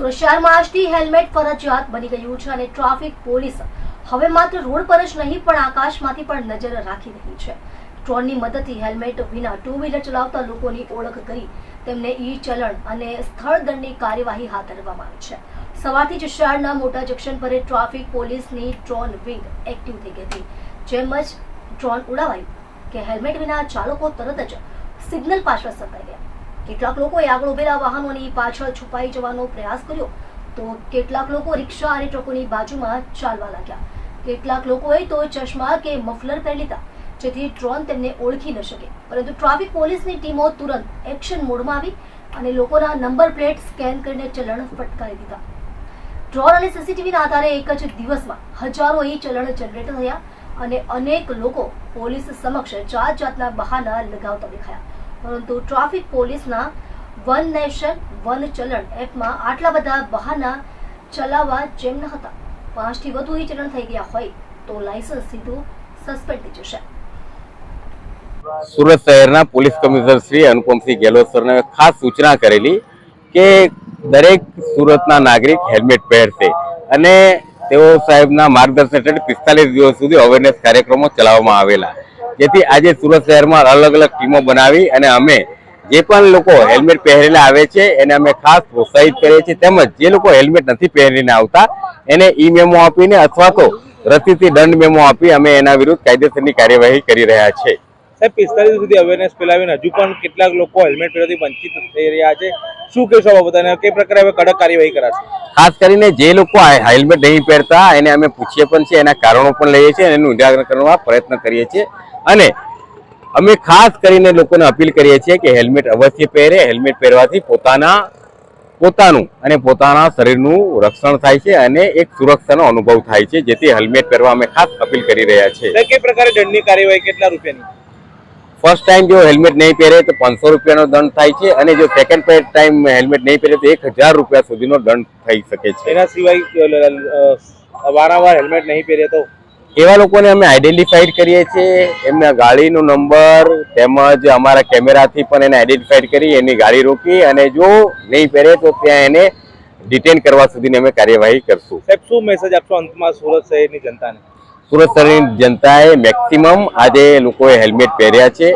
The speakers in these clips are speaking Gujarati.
સુરત શહેરમાં આજથી હેલ્મેટ ફરજિયાત બની ગયું છે અને ટ્રાફિક પોલીસ હવે માત્ર રોડ પર જ નહીં, પણ આકાશમાંથી પણ નજર રાખી રહી છે. ડ્રોનની મદદથી હેલ્મેટ વિના ટુ વ્હીલર ચલાવતા લોકોની ઓળખ કરી તેમને ઈ ચલણ અને સ્થળ દંડની કાર્યવાહી હાથ ધરવામાં આવી છે. સવારથી જ શહેરના મોટા જંકશન પર ટ્રાફિક પોલીસની ડ્રોન વિંગ એક્ટિવ થઈ ગઈ હતી. જેમ જ ડ્રોન ઉડાવાયું કે હેલ્મેટ વિના ચાલકો તરત જ સિગ્નલ પાછળ સરકાઈ ગયા. કેટલાક લોકોએ આગળ ઉભેલા વાહનોની પાછળ છુપાઈ જવાનો પ્રયાસ કર્યો તો કેટલાક લોકો રિક્ષા અને ટ્રકોની બાજુમાં ચાલવા લાગ્યા. કેટલાક લોકોએ તો ચશ્મા કે મફલર પહેરી લીધા, જેથી ડ્રોન તેમને ઓળખી ન શકે. પરંતુ ટ્રાફિક પોલીસની ટીમો તુરંત એક્શન મોડમાં આવી અને લોકોના નંબર પ્લેટ સ્કેન કરીને ચલણ ફટકારી દીધા. ડ્રોન અને સીસીટીવીના આધારે એક જ દિવસમાં હજારો ઈ ચલણ જનરેટ થયા અને અનેક લોકો પોલીસ સમક્ષ જાત જાતના બહાના લગાવતા દેખાયા. પરંતુ ટ્રાફિક પોલીસના વન નેશન, વન ચલણ એપમાં આટલા બધા બહાના ચલાવવા જેમ ન હતા. પાંચથી વધુ ચલણ થઈ ગયા હોય તો લાયસન્સ સીધું સસ્પેન્ડ થઈ જશે. સુરત શહેરના પોલીસ કમિશનર શ્રી અનુપમસિંહ ગેહલોત સરને ખાસ સૂચના કરેલી કે દરેક સુરતના નાગરિક હેલ્મેટ પહેરશે અને તેઓ સાહેબના માર્ગદર્શન હેઠળ પિસ્તાલીસ દિવસ સુધી અવેરનેસ કાર્યક્રમો ચલાવવામાં આવેલા. જેથી આજે સુરત શહેરમાં અલગ અલગ ટીમો બનાવી અને અમે જે પણ લોકો હેલ્મેટ પહેરેલા આવે છે, એને અમે ખાસ પ્રોત્સાહિત કરીએ છીએ. તેમજ જે લોકો હેલ્મેટ નથી પહેરીને આવતા, એને ઈ મેમો આપીને અથવા તો રસીથી દંડ મેમો આપી અમે એના વિરુદ્ધ કાયદેસરની કાર્યવાહી કરી રહ્યા છે સાહેબ પિસ્તાલીસ સુધી અવેરનેસ ફેલાવીને હજુ પણ કેટલાક લોકો હેલ્મેટ પહેરવાથી વંચિત થઈ રહ્યા છે. શું કહેશો આ કે કઈ પ્રકારે હવે કડક કાર્યવાહી કરાશે? ખાસ કરીને જે લોકો હેલ્મેટ નહીં પહેરતા એને અમે પૂછીએ પણ છીએ એના કારણો પણ લઈએ છીએ એનું નિરાકરણ કરવા પ્રયત્ન કરીએ છીએ. અને અમે ખાસ કરીને લોકોને અપીલ કરીએ છીએ કે હેલ્મેટ અવશ્ય પહેરે. હેલ્મેટ પહેરવાથી પોતાના પોતાનું અને પોતાના શરીરનું રક્ષણ થાય છે અને એક સુરક્ષાનો અનુભવ થાય છે જેથી હેલ્મેટ પહેરવા અમે ખાસ અપીલ કરી રહ્યા છીએ. કઈ પ્રકારે દંડની કાર્યવાહી કેટલા રૂપિયાની? ફર્સ્ટ ટાઈમ જો હેલ્મેટ નહીં પહેરે તો પાંચસો રૂપિયાનો દંડ થાય છે અને જો સેકન્ડ ટાઈમ હેલ્મેટ નહીં પહેરે તો એક હજાર રૂપિયા સુધીનો દંડ થઈ શકે છે. એના સિવાય વારંવાર હેલ્મેટ નહીં પહેરે તો? એવા લોકોને અમે આઈડેન્ટિફાઈડ કરીએ છીએ. એમના ગાડીનો નંબર તેમજ અમારા કેમેરાથી પણ એને આઈડેન્ટિફાઈડ કરી એની ગાડી રોકી અને જો નહીં પહેરે તો ત્યાં એને ડિટેન કરવા સુધીની અમે કાર્યવાહી કરશું. સાહેબ શું મેસેજ આપશો અંતમાં સુરત શહેરની જનતાને? સુરત શહેરની જનતાએ મેક્સિમમ આજે લોકોએ હેલ્મેટ પહેર્યા છે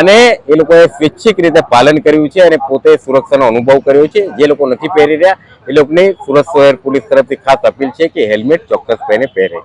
અને એ લોકોએ સ્વૈચ્છિક રીતે પાલન કર્યું છે અને પોતે સુરક્ષાનો અનુભવ કર્યો છે. જે લોકો નથી પહેરી રહ્યા, એ લોકોની સુરત શહેર પોલીસ તરફથી ખાસ અપીલ છે કે હેલ્મેટ પહેરે પહેરે.